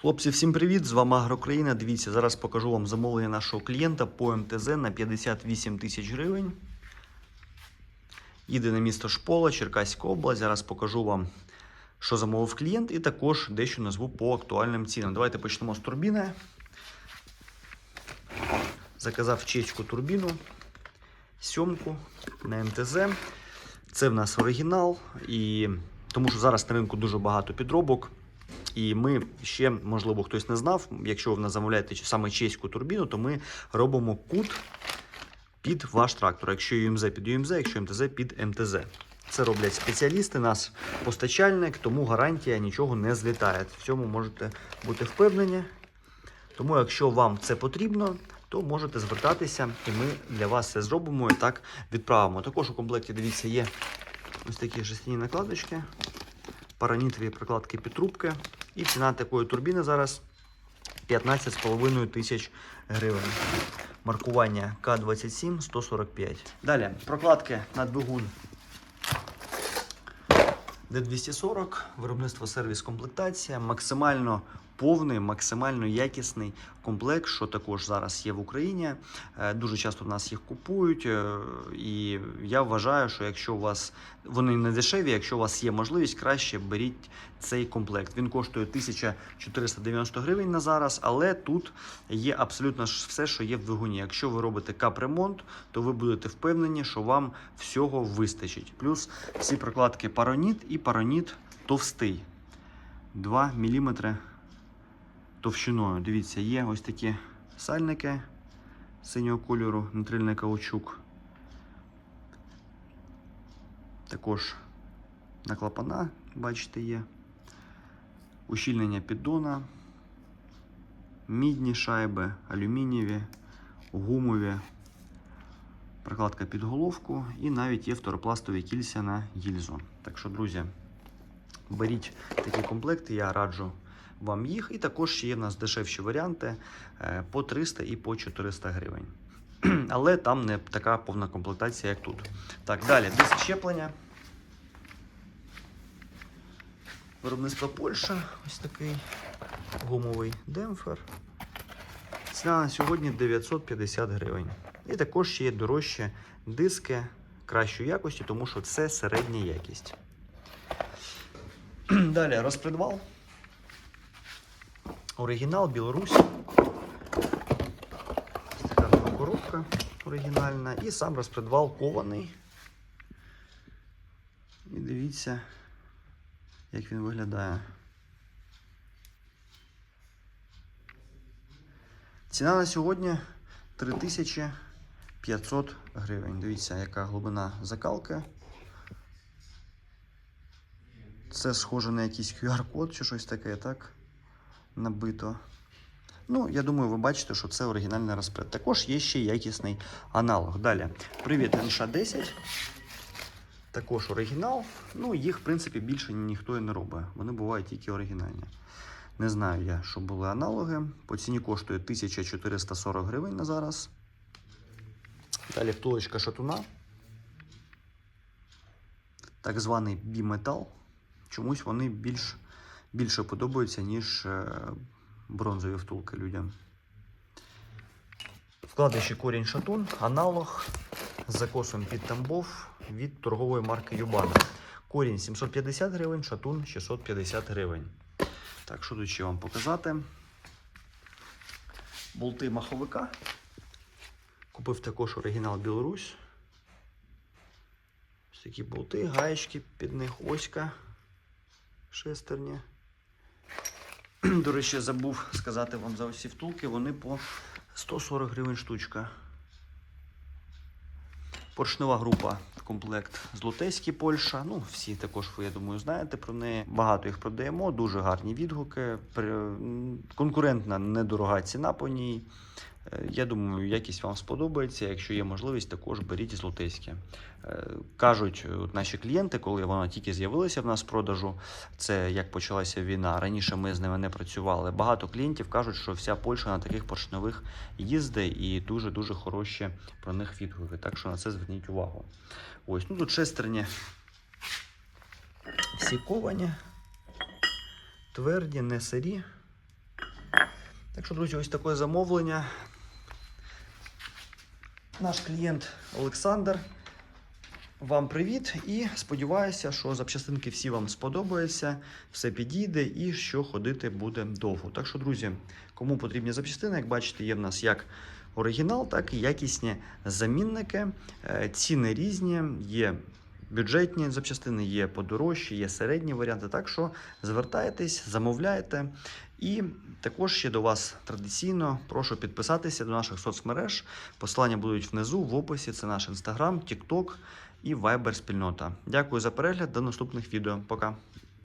Хлопці, всім привіт! З вами Агрокраїна. Дивіться, зараз покажу вам замовлення нашого клієнта по МТЗ на 58 тисяч гривень. Їде на місто Шпола, Черкаська область. Зараз покажу вам, що замовив клієнт, і також дещо назву по актуальним цінам. Давайте почнемо з турбіни. Заказав чеську турбіну, сьомку на МТЗ. Це в нас оригінал, і тому що зараз на ринку дуже багато підробок. І ми ще, можливо, хтось не знав, якщо ви замовляєте саме чеську турбіну, то ми робимо кут під ваш трактор. Якщо ЮМЗ під ЮМЗ, якщо МТЗ під МТЗ. Це роблять спеціалісти, нас постачальник, тому гарантія нічого не злітає. В цьому можете бути впевнені. Тому, якщо вам це потрібно, то можете звертатися, і ми для вас це зробимо і так відправимо. Також у комплекті, дивіться, є ось такі жестяні накладочки, паранітові прокладки під трубки. І ціна такої турбіни зараз 15,5 тисяч гривень. Маркування К27 145. Далі прокладки на двигун Д240, виробництво сервіс комплектація, максимально повний, максимально якісний комплект, що також зараз є в Україні. Е, Дуже часто в нас їх купують, е, і я вважаю, що якщо у вас вони не дешеві, якщо у вас є можливість, краще беріть цей комплект. Він коштує 1490 гривень на зараз, але тут є абсолютно все, що є в двигуні. Якщо ви робите капремонт, то ви будете впевнені, що вам всього вистачить. Плюс всі прокладки пароніт і пароніт товстий. 2 мм товщиною. Дивіться, є ось такі сальники синього кольору, нитрильний каучук. Також на клапана, бачите, є. Ущільнення піддона, мідні шайби, алюмінієві, гумові, прокладка під головку і навіть є фторопластові кільця на гільзу. Так що, друзі, беріть такі комплекти, я раджу вам їх. І також ще є в нас дешевші варіанти е, по 300 і по 400 гривень. Але там не така повна комплектація, як тут. Так, далі диск щеплення. Виробництво Польща, ось такий гумовий демпфер. Ціна на сьогодні 950 гривень. І також ще є дорожчі диски кращої якості, тому що це середня якість. Далі розпредвал. Оригінал Білорусь. Ось така коробка оригінальна. І сам розпредвал кований. І дивіться, як він виглядає. Ціна на сьогодні 3500 гривень. Дивіться, яка глибина закалки. Це схоже на якийсь QR-код чи щось таке, так? Набито. Ну, я думаю, ви бачите, що це оригінальний розпред. Також є ще якісний аналог. Далі. Привіт, НШ-10. Також оригінал. Ну, їх, в принципі, більше ніхто і не робить. Вони бувають тільки оригінальні. Не знаю я, що були аналоги. По ціні коштує 1440 гривень на зараз. Далі втулочка шатуна. Так званий біметал. Чомусь вони більш, більше подобаються, ніж е, бронзові втулки людям. Вкладиші корінь шатун, аналог з закосом під тамбов від торгової марки Юбана. Корінь 750 гривень, шатун 650 гривень. Так, що тут ще вам показати? Болти маховика. Купив також оригінал Білорусь. Ось такі болти, гаєчки під них, оська, шестерні. До речі, забув сказати вам за усі втулки, вони по 140 гривень штучка. Поршнева група комплект Злотейський Польща. Ну, всі також, ви, я думаю, знаєте про неї. Багато їх продаємо, дуже гарні відгуки. Конкурентна недорога ціна по ній. Е, Я думаю, якість вам сподобається. Якщо є можливість, також беріть злотейське. Е, Кажуть наші клієнти, коли вона тільки з'явилася в нас в продажу, це як почалася війна. Раніше ми з ними не працювали. Багато клієнтів кажуть, що вся Польща на таких поршневих їздить і дуже дуже хороші про них відгуки. Так що на це зверніть увагу. Ось ну тут шестерні всі ковані, тверді, не сирі. Так що, друзі, ось таке замовлення. Наш клієнт Олександр. Вам привіт і сподіваюся, що запчастинки всі вам сподобаються, все підійде і що ходити буде довго. Так що, друзі, кому потрібні запчастини, як бачите, є в нас як оригінал, так і якісні замінники. Е, Ціни різні, є бюджетні запчастини, є подорожчі, є середні варіанти. Так що звертайтесь, замовляйте. І також ще до вас традиційно прошу підписатися до наших соцмереж. Посилання будуть внизу в описі. Це наш інстаграм, Тікток і вайбер-спільнота. Дякую за перегляд. До наступних відео. Пока.